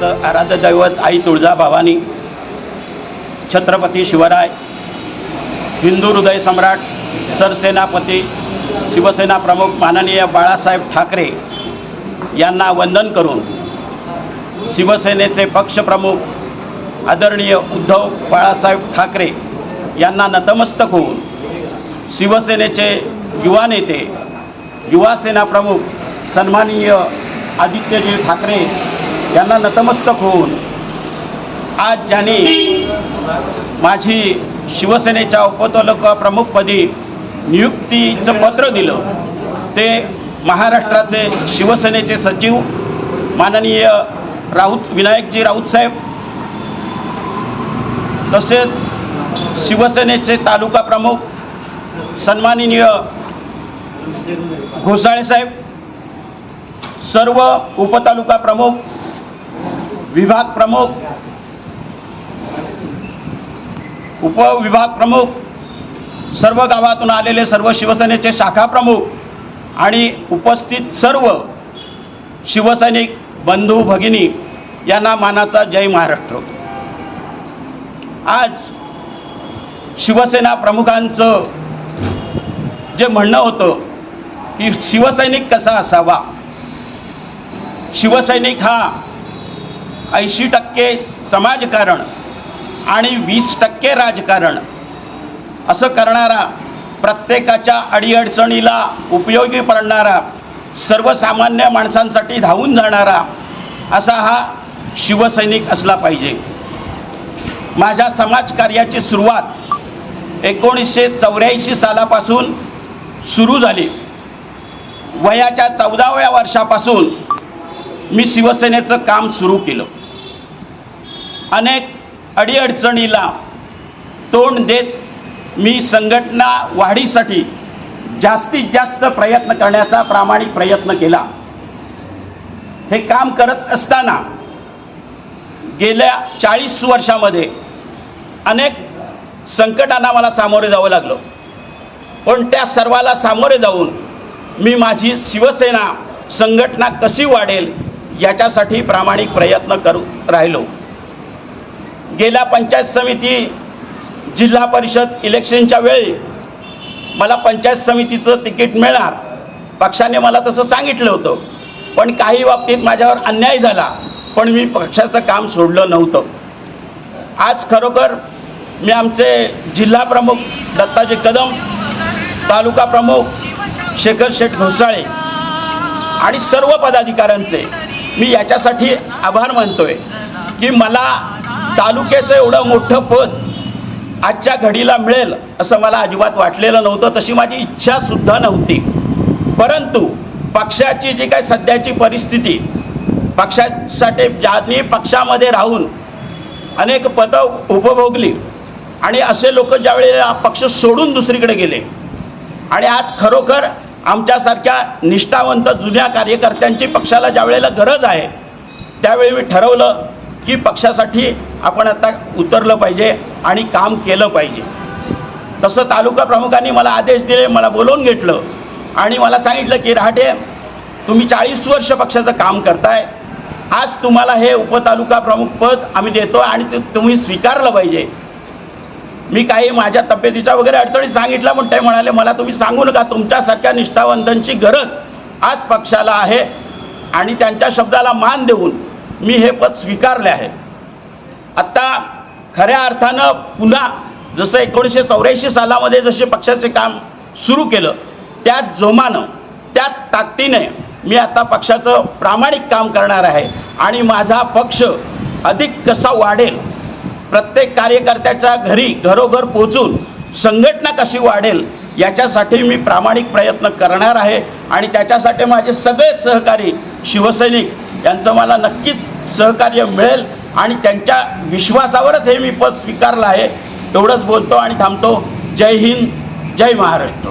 महाराष्ट्राचं आराध्य दैवत आई तुळजाभवानी छत्रपती शिवराय हिंदू हृदय सम्राट सरसेनापती शिवसेना प्रमुख माननीय बाळासाहेब ठाकरे यांना वंदन करून शिवसेनेचे पक्षप्रमुख आदरणीय उद्धव बाळासाहेब ठाकरे यांना नतमस्तक होऊन शिवसेनेचे युवा नेते युवासेना प्रमुख सन्माननीय आदित्यजी ठाकरे यांना नतमस्तक होऊन आज ज्यांनी माझी शिवसेनेच्या उपतालुका प्रमुखपदी नियुक्तीचं पत्र दिलं ते महाराष्ट्राचे शिवसेनेचे सचिव माननीय राऊत विनायकजी राऊत साहेब तसेच शिवसेनेचे तालुका प्रमुख सन्माननीय घोसाळे साहेब सर्व उपतालुका प्रमुख विभाग प्रमुख उपविभाग प्रमुख सर्व गावातून आलेले सर्व शिवसेनेचे शाखा प्रमुख आणि उपस्थित सर्व शिवसैनिक बंधू भगिनी यांना मानाचा जय महाराष्ट्र. आज शिवसेना प्रमुखांचं जे म्हणणं होतं की शिवसैनिक कसा असावा? शिवसैनिक हा ऐंशी टक्के समाजकारण आणि वीस टक्के राजकारण. असं करणारा प्रत्येकाच्या अडीअडचणीला उपयोगी पडणारा सर्वसामान्य माणसांसाठी धावून जाणारा असा हा शिवसैनिक असला पाहिजे. माझ्या समाजकार्याची सुरुवात एकोणीसशे चौऱ्याऐंशी सालापासून सुरू झाली. वयाच्या चौदाव्या वर्षापासून मी शिवसेनेचं काम सुरू केलं. अनेक अडीअडचणीला तोंड देत मी संघटना वाढीसाठी जास्तीत जास्त प्रयत्न करण्याचा प्रामाणिक प्रयत्न केला. हे काम करत असताना गेल्या चाळीस वर्षामध्ये अनेक संकटांना मला सामोरे जावं लागलं. पण त्या सर्वाला सामोरे जाऊन मी माझी शिवसेना संघटना कशी वाढेल याच्यासाठी प्रामाणिक प्रयत्न करू राहिलो. गेल्या पंचायत समिती जिल्हा परिषद इलेक्शनच्या वेळी मला पंचायत समितीचं तिकीट मिळणार. पक्षाने मला तसं सांगितलं होतं. पण काही बाबतीत माझ्यावर अन्याय झाला. पण मी पक्षाचं काम सोडलं नव्हतं. आज खरोखर मी आमचे जिल्हा प्रमुख दत्ताजी कदम तालुका प्रमुख शेखर शेठ घोसाळे आणि सर्व पदाधिकाऱ्यांचे मी याच्यासाठी आभार मानतोय की मला तालुक्याचं एवढं मोठं पद आजच्या घडीला मिळेल असं मला अजिबात वाटलेलं नव्हतं तशी माझी इच्छासुद्धा नव्हती. परंतु पक्षाची जी काय सध्याची परिस्थिती पक्षासाठी ज्यांनी पक्षामध्ये राहून अनेक पदं उपभोगली आणि असे लोक ज्यावेळेला पक्ष सोडून दुसरीकडे गेले आणि आज खरोखर आमच्यासारख्या निष्ठावंत जुन्या कार्यकर्त्यांची पक्षाला ज्यावेळेला गरज आहे त्यावेळी मी ठरवलं की पक्षासाठी आपण आता उतरलं पाहिजे आणि काम केलं पाहिजे. तसं तालुका प्रमुखांनी मला आदेश दिले मला बोलवून घेतलं आणि मला सांगितलं की रहाटे तुम्ही चाळीस वर्ष पक्षाचं काम करताय. आज तुम्हाला हे उपतालुका प्रमुख पद आम्ही देतो आणि ते तुम्ही स्वीकारलं पाहिजे. मी काही माझ्या तब्येतीच्या वगैरे अडचणी सांगितल्या पण ते म्हणाले मला तुम्ही सांगू नका तुमच्यासारख्या निष्ठावंतांची गरज आज पक्षाला आहे आणि त्यांच्या शब्दाला मान देऊन मी हे पद स्वीकारले आहे. आत्ता खऱ्या अर्थानं पुन्हा जसं एकोणीसशे चौऱ्याऐंशी सालामध्ये जसे पक्षाचे काम सुरू केलं त्याच जोमानं त्याच ताकदीने मी आता पक्षाचं प्रामाणिक काम करणार आहे. आणि माझा पक्ष अधिक कसा वाढेल प्रत्येक कार्यकर्त्याच्या घरी घरोघर पोचून संघटना कशी वाढेल याच्यासाठी मी प्रामाणिक प्रयत्न करणार आहे. आणि त्याच्यासाठी माझे सगळे सहकारी शिवसैनिक यांचं मला नक्कीच सहकार्य मिळेल. आणि त्यांच्या विश्वासावरच हे मी पद स्वीकारलं आहे एवढंच बोलतो आणि थांबतो. जय हिंद जय महाराष्ट्र.